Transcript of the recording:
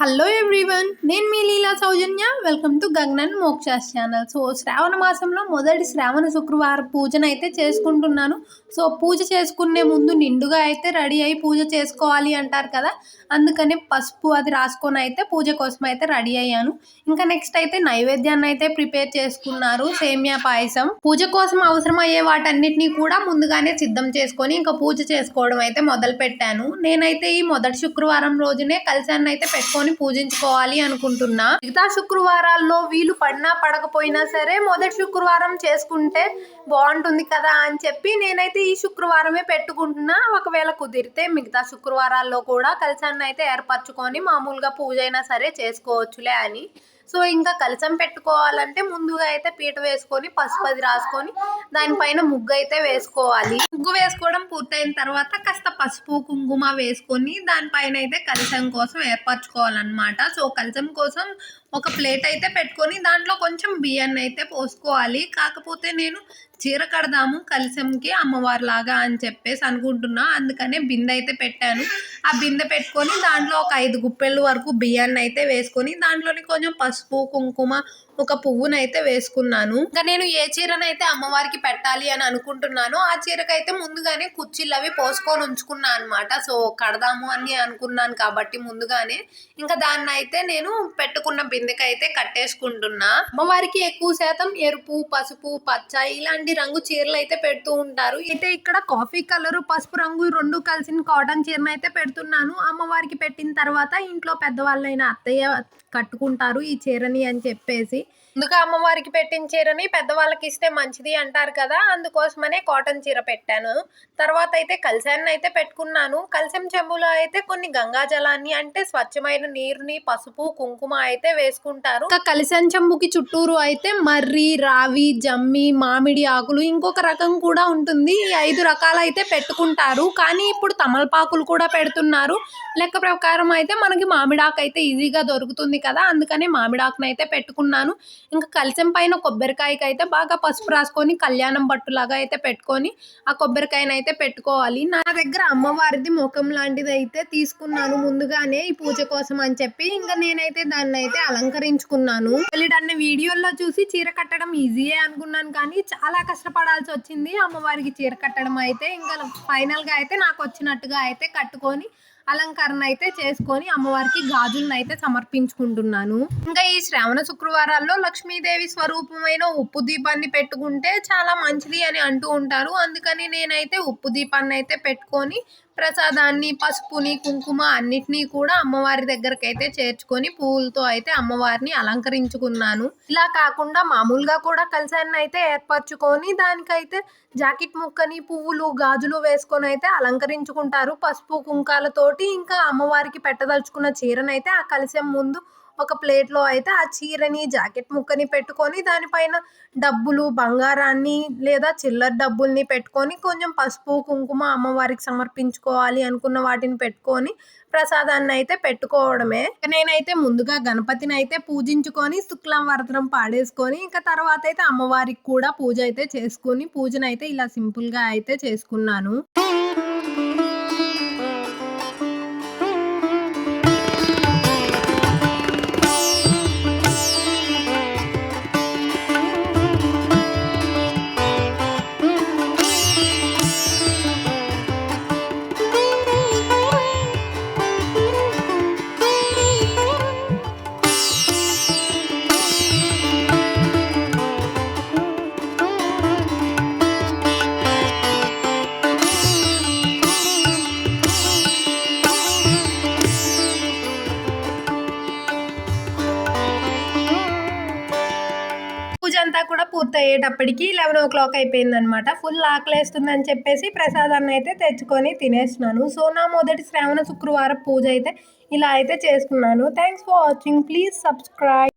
Hello everyone నేను మీ Leela Soujanya. Welcome to Gaganan Mokshas channel so శ్రావణ మాసంలో మొదటి శ్రావణ శుక్రవారం పూజను అయితే చేసుకుంటున్నాను. సో పూజ చేసుకునే ముందు నిండుగా అయితే రెడీ అయి పూజ చేసుకోవాలి అంటారు కదా. అందుకనే పసుపు అది రాసుకొని అయితే పూజ కోసం అయితే రెడీ అయ్యాను. ఇంకా నెక్స్ట్ అయితే నైవేద్యాన్ని అయితే ప్రిపేర్ చేసుకున్నారు. సేమియా పాయసం. పూజ కోసం అవసరమయ్యే వాటన్నిటిని కూడా ముందుగానే సిద్ధం చేసుకొని ఇంకా పూజ చేసుకోవడం అయితే మొదలు పెట్టాను నేనైతే ఈ మొదటి శుక్రవారం రోజునే కలిసాన్ని అయితే పెట్టుకొని పూజించుకోవాలి అనుకుంటున్నా. మిగతా శుక్రవారాల్లో వీలు పడినా పడకపోయినా సరే మొదటి శుక్రవారం చేసుకుంటే బాగుంటుంది కదా అని చెప్పి నేనైతే ఈ శుక్రవారమే పెట్టుకుంటున్నా. ఒకవేళ కుదిరితే మిగతా శుక్రవారాల్లో కూడా కలిసాన్ని అయితే ఏర్పరచుకొని మామూలుగా పూజ అయినా సరే చేసుకోవచ్చులే అని. సో ఇంకా కలసం పెట్టుకోవాలంటే ముందుగా అయితే పీట వేసుకొని పసుపు అది రాసుకొని దానిపైన ముగ్గు అయితే వేసుకోవాలి. ముగ్గు వేసుకోవడం పూర్తయిన తర్వాత కాస్త పసుపు కుంకుమ వేసుకొని దానిపైన అయితే కలిసం కోసం ఏర్పరచుకోవాలన్నమాట. సో కలిసం కోసం ఒక ప్లేట్ అయితే పెట్టుకొని దాంట్లో కొంచెం బియ్యాన్ని అయితే పోసుకోవాలి. కాకపోతే నేను చీర కడదాము కలిసంకి అమ్మవారి లాగా అని చెప్పేసి అనుకుంటున్నా. అందుకనే బిందె అయితే పెట్టాను. ఆ బిందె పెట్టుకొని దాంట్లో ఒక ఐదు గుప్పెళ్ళు వరకు బియ్యాన్ని అయితే వేసుకొని దాంట్లోని కొంచెం పసుపు కుంకుమ ఒక పువ్వునైతే వేసుకున్నాను. ఇంకా నేను ఏ చీరనైతే అమ్మవారికి పెట్టాలి అని అనుకుంటున్నానో ఆ చీరకైతే ముందుగానే కుర్చీలు అవి పోసుకొని అనుకున్నా అనమాట సో కడదాము అని అనుకున్నాను కాబట్టి ముందుగానే ఇంకా దాన్ని అయితే నేను పెట్టుకున్న బిందెకి అయితే కట్టేసుకుంటున్నా అమ్మవారికి ఎక్కువ శాతం ఎరుపు పసుపు పచ్చ ఇలాంటి రంగు చీరలు అయితే పెడుతూ ఉంటారు. అయితే ఇక్కడ కాఫీ కలర్ పసుపు రంగు రెండు కలిసిన కాటన్ చీరను అయితే పెడుతున్నాను. అమ్మవారికి పెట్టిన తర్వాత ఇంట్లో పెద్దవాళ్ళైన అత్తయ్య కట్టుకుంటారు ఈ చీరని అని చెప్పేసి. ముందుగా అమ్మవారికి పెట్టిన చీరని పెద్దవాళ్ళకి ఇస్తే మంచిది అంటారు కదా అందుకోసమనే కాటన్ చీర పెట్టాను. తర్వాత అయితే కలిశాన్ని అయితే పెట్టుకున్నాను. కలశం చెంబులో అయితే కొన్ని గంగా జలాన్ని అంటే స్వచ్ఛమైన నీరుని పసుపు కుంకుమ అయితే వేసుకుంటారు. ఇంకా కలశం చెంబుకి చుట్టూరు అయితే మర్రి రావి జమ్మి మామిడి ఆకులు ఇంకొక రకం కూడా ఉంటుంది. ఈ ఐదు రకాలు అయితే పెట్టుకుంటారు. కానీ ఇప్పుడు తమలపాకులు కూడా పెడుతున్నారు. లెక్క ప్రకారం అయితే మనకి మామిడాకు అయితే ఈజీగా దొరుకుతుంది కదా. అందుకనే మామిడాకును అయితే పెట్టుకున్నాను. ఇంకా కలసం పైన కొబ్బరికాయకి అయితే బాగా పసుపు రాసుకొని కళ్యాణం పట్టులాగా అయితే పెట్టుకొని ఆ కొబ్బరికాయనైతే అయితే పెట్టుకోవాలి. నా దగ్గర అమ్మవారిది ముఖం లాంటిది అయితే తీసుకున్నాను ముందుగానే ఈ పూజ కోసం అని చెప్పి. ఇంకా నేనైతే దాన్ని అయితే అలంకరించుకున్నాను అన్న వీడియోల్లో చూసి చీర కట్టడం ఈజీయే అనుకున్నాను కానీ చాలా కష్టపడాల్సి వచ్చింది. అమ్మవారికి చీర కట్టడం అయితే ఇంకా ఫైనల్గా అయితే నాకు వచ్చినట్టుగా అయితే కట్టుకొని అలంకరణ అయితే చేసుకొని అమ్మవారికి గాజులను అయితే సమర్పించుకుంటున్నాను. ఇంకా ఈ శ్రావణ శుక్రవారాల్లో లక్ష్మీదేవి స్వరూపమైన ఉప్పు దీపాన్ని పెట్టుకుంటే చాలా మంచిది అని అంటూ ఉంటారు. అందుకని నేనైతే ఉప్పు దీపాన్ని అయితే పెట్టుకొని ప్రసాదాన్ని పసుపుని కుంకుమ అన్నిటినీ కూడా అమ్మవారి దగ్గరకు అయితే చేర్చుకొని పువ్వులతో అయితే అమ్మవారిని అలంకరించుకున్నాను. ఇలా కాకుండా మామూలుగా కూడా కలిసాన్ని అయితే ఏర్పరచుకొని దానికైతే జాకెట్ ముక్కని పువ్వులు గాజులు వేసుకొని అయితే అలంకరించుకుంటారు. పసుపు కుంకాలతోటి ఇంకా అమ్మవారికి పెట్టదలుచుకున్న చీరనైతే ఆ కలశం ముందు ఒక ప్లేట్లో అయితే ఆ చీరని జాకెట్ ముక్కని పెట్టుకొని దానిపైన డబ్బులు బంగారాన్ని లేదా చిల్లర డబ్బుల్ని పెట్టుకొని కొంచెం పసుపు కుంకుమ అమ్మవారికి సమర్పించుకోవాలి అనుకున్న వాటిని పెట్టుకొని ప్రసాదాన్ని అయితే పెట్టుకోవడమే. నేనైతే ముందుగా గణపతిని అయితే పూజించుకొని శుక్లం వరద్రం పాడేసుకొని ఇంకా తర్వాత అయితే అమ్మవారికి కూడా పూజ అయితే చేసుకుని పూజనైతే ఇలా సింపుల్గా అయితే చేసుకున్నాను. పూర్తయ్యేటప్పటికి లెవెన్ ఓ క్లాక్ అయిపోయింది అనమాట ఫుల్ ఆకలేస్తుందని చెప్పేసి ప్రసాదాన్ని అయితే తెచ్చుకొని తినేస్తున్నాను. సో నా మొదటి శ్రావణ శుక్రవారం పూజ అయితే ఇలా అయితే చేసుకున్నాను. Thanks for watching please subscribe